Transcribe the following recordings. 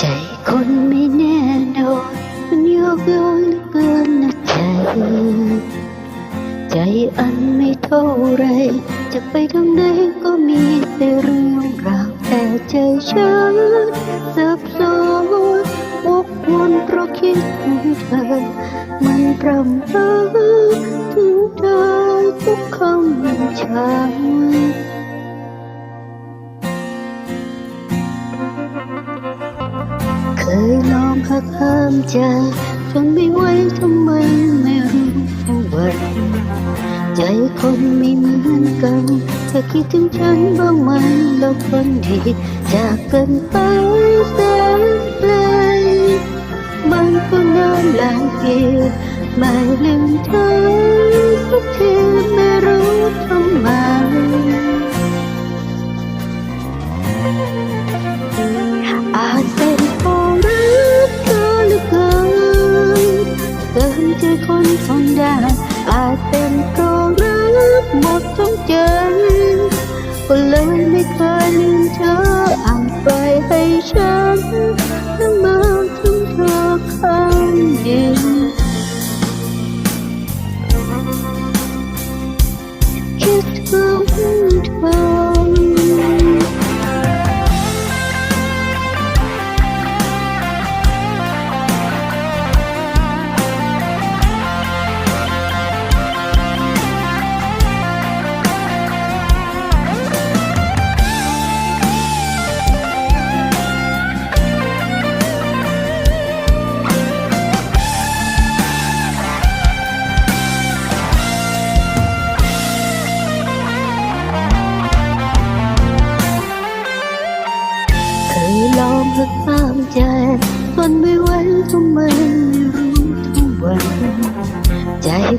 ใจคนไม่แน่นอนมันโยกโยนเกินนะใจ ใจอันไม่เท่าไร จะไปทางใดก็มีแต่เรื่องราวแต่ใจฉันสับสน วนเพราะคิดถึงเธอ มันพรำเพ้อถึงเธอทุกคำช้ำเคยลองหักห้ามใจจนไม่ไหวทำไมไม่รู้วันใจคนไม่เหมือนกันเธอคิดถึงฉันบ้างไหมแล้วคนดีจากกันไปแสนไกล มันก็นานหลายปีไม่ลืมเธอสักทีไม่รู้ทำไมอาจเป็นเพราะรักเธอเหลือเกินเกินใจคนทนได้อาจเป็นเพราะรักหมดทั้งใจก็เลยไม่เคยลืมเธออ่าจปให้ฉันละเมอ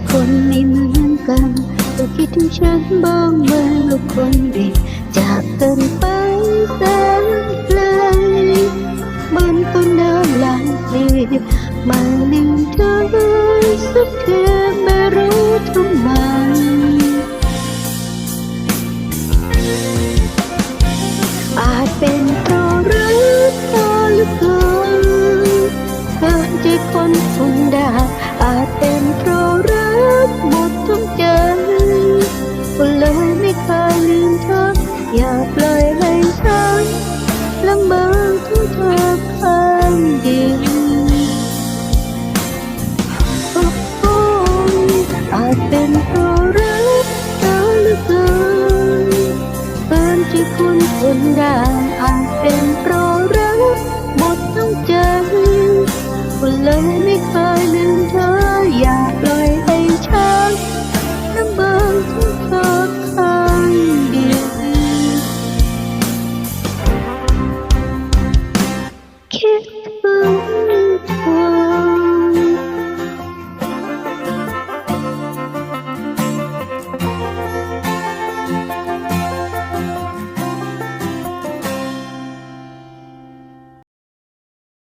คนไม่เหมือนกันก็คิดถึงฉันบ้างไหมลูกคนเดีจากกันไปแสนไกลมันก็นานหลายปีมาลืมเธอสักทีไม่รู้ทำไมอาจเป็นเพราะรักเธอเหลือเกินเกินใจคนทนได้ ถึงเธอข้างเดียวโอ้โอ้อาจเป็นเพราะรักเธอเหลือเกิน เกิ យ